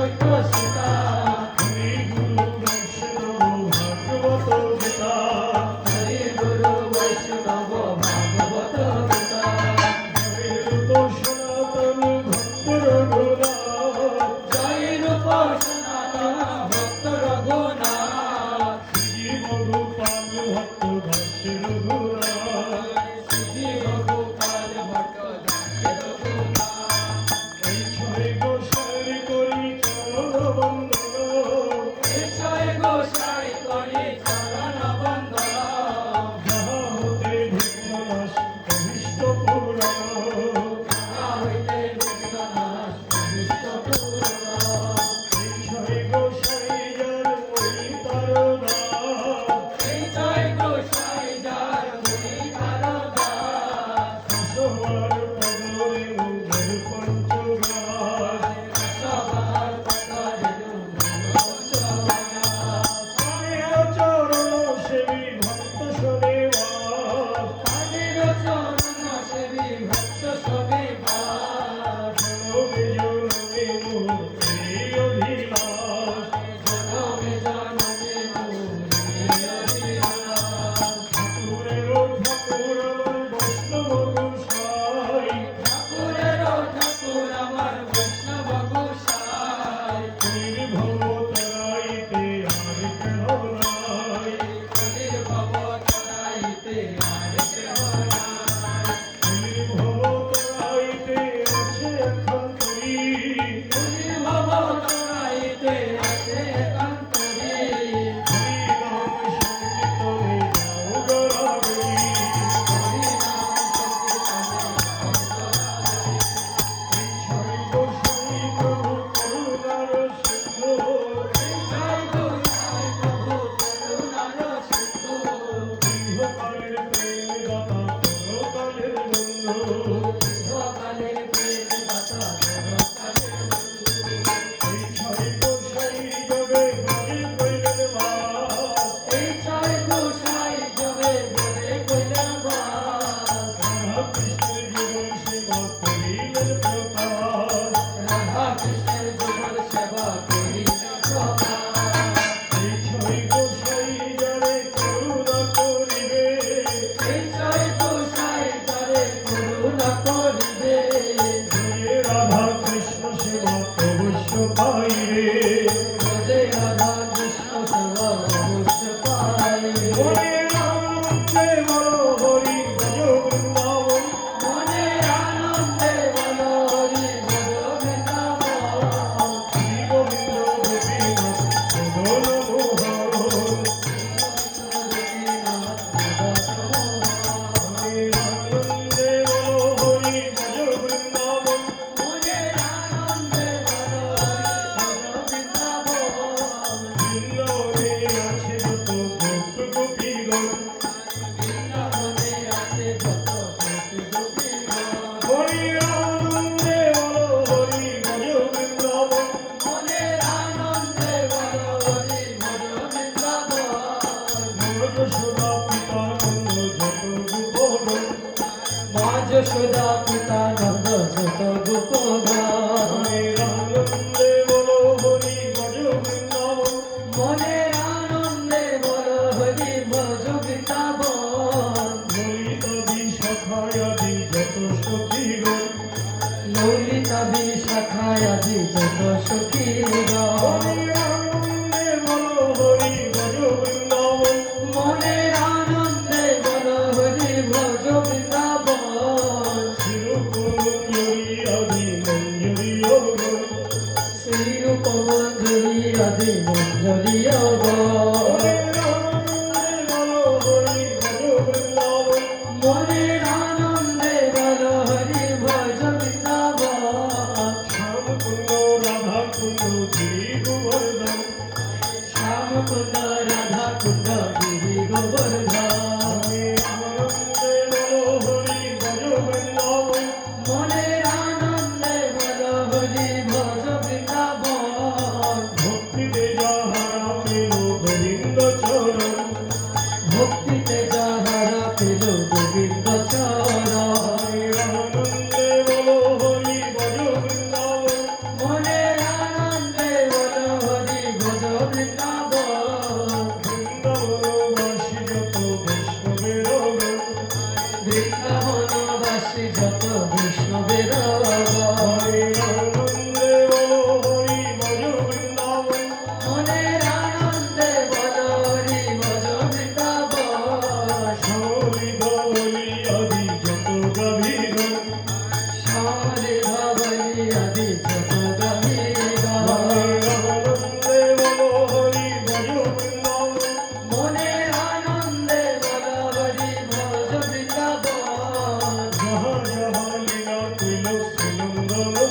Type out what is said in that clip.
Lord. প্রেম Amen. মঞ্জরিও গো মনের আনন্দে বল হরি ভজ বৃন্দাবন শ্যাম কুন্দ রাধা কুন্দ গোবর্ধন suyum dağlar